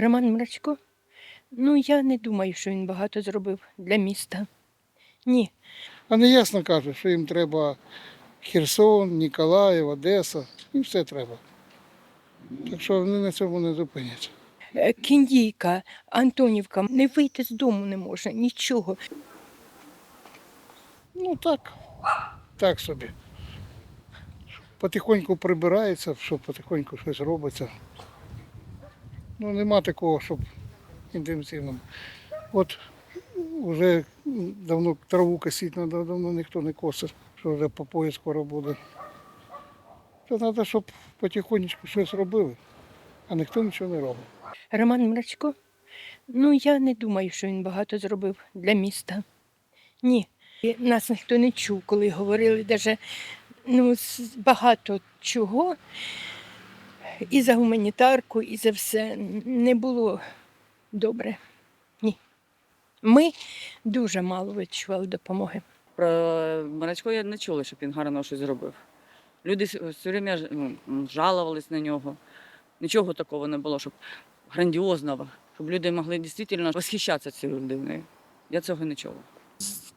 Роман Мрачко? Ну, я не думаю, що він багато зробив для міста. Ні. А не ясно кажуть, що їм треба Херсон, Ніколаїв, Одеса, їм все треба. Так що вони на цьому не зупиняться. Е, Кіндійка, Антонівка не вийти з дому не може, нічого. Ну так, так собі. Потихоньку прибирається, що потихоньку щось робиться. Ну нема такого, щоб інтенсивно. От вже давно траву косити треба, давно ніхто не косить, що вже по пояс скоро буде. Це треба, щоб потихонечку щось робили, а ніхто нічого не робить. Роман Мрачко? Ну, я не думаю, що він багато зробив для міста. Ні. Нас ніхто не чув, коли говорили даже, ну, багато чого. І за гуманітарку, і за все не було добре. Ні. Ми дуже мало відчували допомоги. Про Марачко я не чула, щоб він гарно щось зробив. Люди все время ну, жалувались на нього. Нічого такого не було, щоб грандіозного, щоб люди могли дійсно восхищатися цією людиною. Я цього не чула.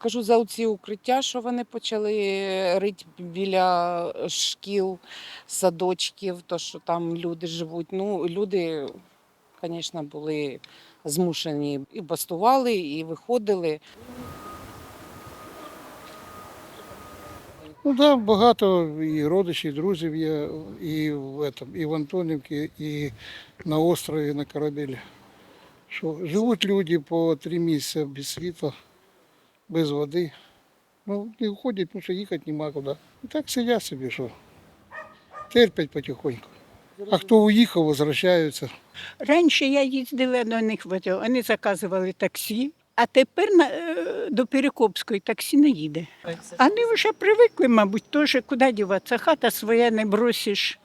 Скажу за ці укриття, що вони почали рити біля шкіл, садочків, то що там люди живуть. Ну, люди, звісно, були змушені і бастували, і виходили. Ну да, багато і родичів, і друзів є і в, этом, і в Антонівці, і на острові, на корабелі. Що живуть люди по три місяці без світла, без води. Ну, не виходять, тому що їхати нема куди. І так сидять собі, що терпять потихоньку. А хто уїхав, возвращаються. Раніше я їздила до них, в вони заказували таксі, а тепер на, е, до Перекопської таксі не їде. Вони вже привикли, мабуть, теж куди діватися. Хата своя не бросиш.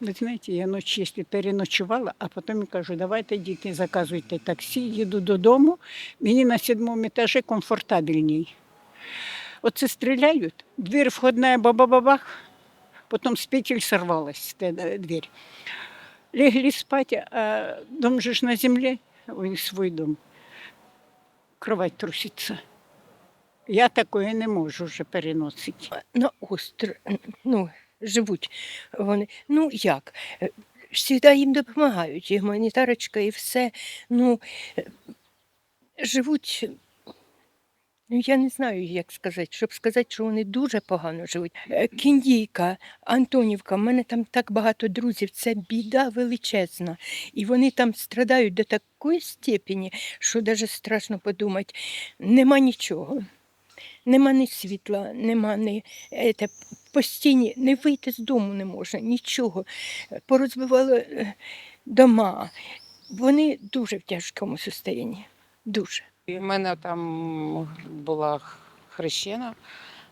Ви знаєте, я ночі, якщо переночувала, а потім кажу, давайте діти, заказуйте таксі, їду додому. Мені на сьомому етажі комфортабельній. Оце стріляють, двір входна баба-бабах, потім з петель сорвалась е, двір. Легли спать, а дом же ж на земле, у них свой дом. Кровать трусится. Я такое не можу вже переносити. на остро, ну, живуть вони. Ну як? Всігда їм допомагають, і гуманітарочка, і все. Ну, е, живуть. Ну, я не знаю, як сказати, щоб сказати, що вони дуже погано живуть. Е, Кіндійка, Антонівка, в мене там так багато друзів, це біда величезна. І вони там страдають до такої степені, що навіть страшно подумати. Нема нічого. Нема ні світла, нема ні ете, постійні, не вийти з дому не може, нічого. Порозбивали е, дома. Вони дуже в тяжкому стані. Дуже. У мене там була хрещена,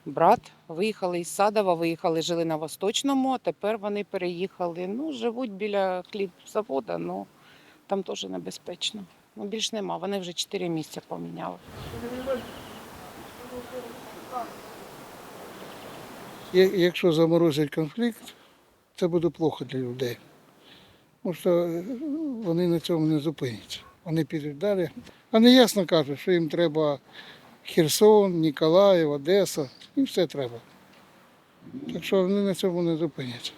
брат. Виїхали із Садова, виїхали, жили на Восточному, а тепер вони переїхали. Ну, живуть біля хлібзавода, ну там теж небезпечно. Ну, більш нема. Вони вже 4 місяці поміняли. Якщо заморозять конфлікт, це буде плохо для людей. Тому що е, вони на цьому не зупиняться. Вони підуть далі. А не ясно кажуть, що їм треба Херсон, Ніколаїв, Одеса, їм все треба. Так що вони на цьому не зупиняться.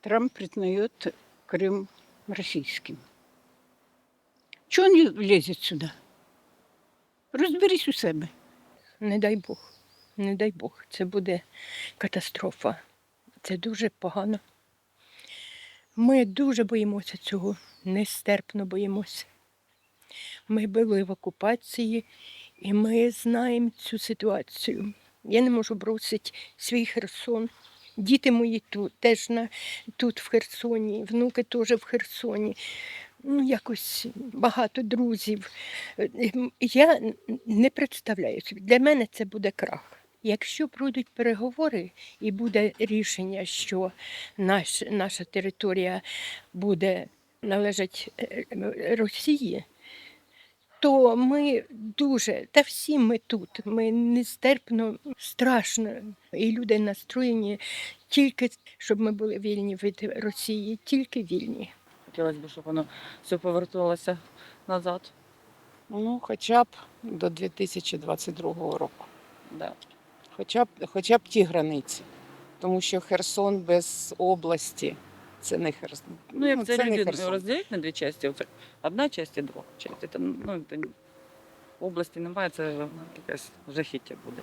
Трамп признает Крым российским. Чего он не лезет сюда? Розберись у себе. Не дай Бог, не дай Бог, це буде катастрофа. Це дуже погано. Ми дуже боїмося цього, нестерпно боїмося. Ми були в окупації і ми знаємо цю ситуацію. Я не можу бросити свій Херсон. Діти мої тут, теж на, тут в Херсоні, внуки теж в Херсоні. Ну, якось багато друзів. Е, Я не представляю собі. Для мене це буде крах. Якщо пройдуть переговори і буде рішення, що наш, наша територія буде належать е, е, Росії, то ми дуже, та всі ми тут, ми нестерпно, страшно. І люди настроєні тільки, щоб ми були вільні від Росії, тільки вільні. хотілося б, щоб воно все поверталося назад. Ну, хоча б до 2022 року. Да. Хоча б, хоча б ті границі. Тому що Херсон без області це не Херсон. Ну, як це, не люди Херсон. розділять на дві частини, одна частина, друга частина. Це, ну, це області немає, це якесь жахіття буде.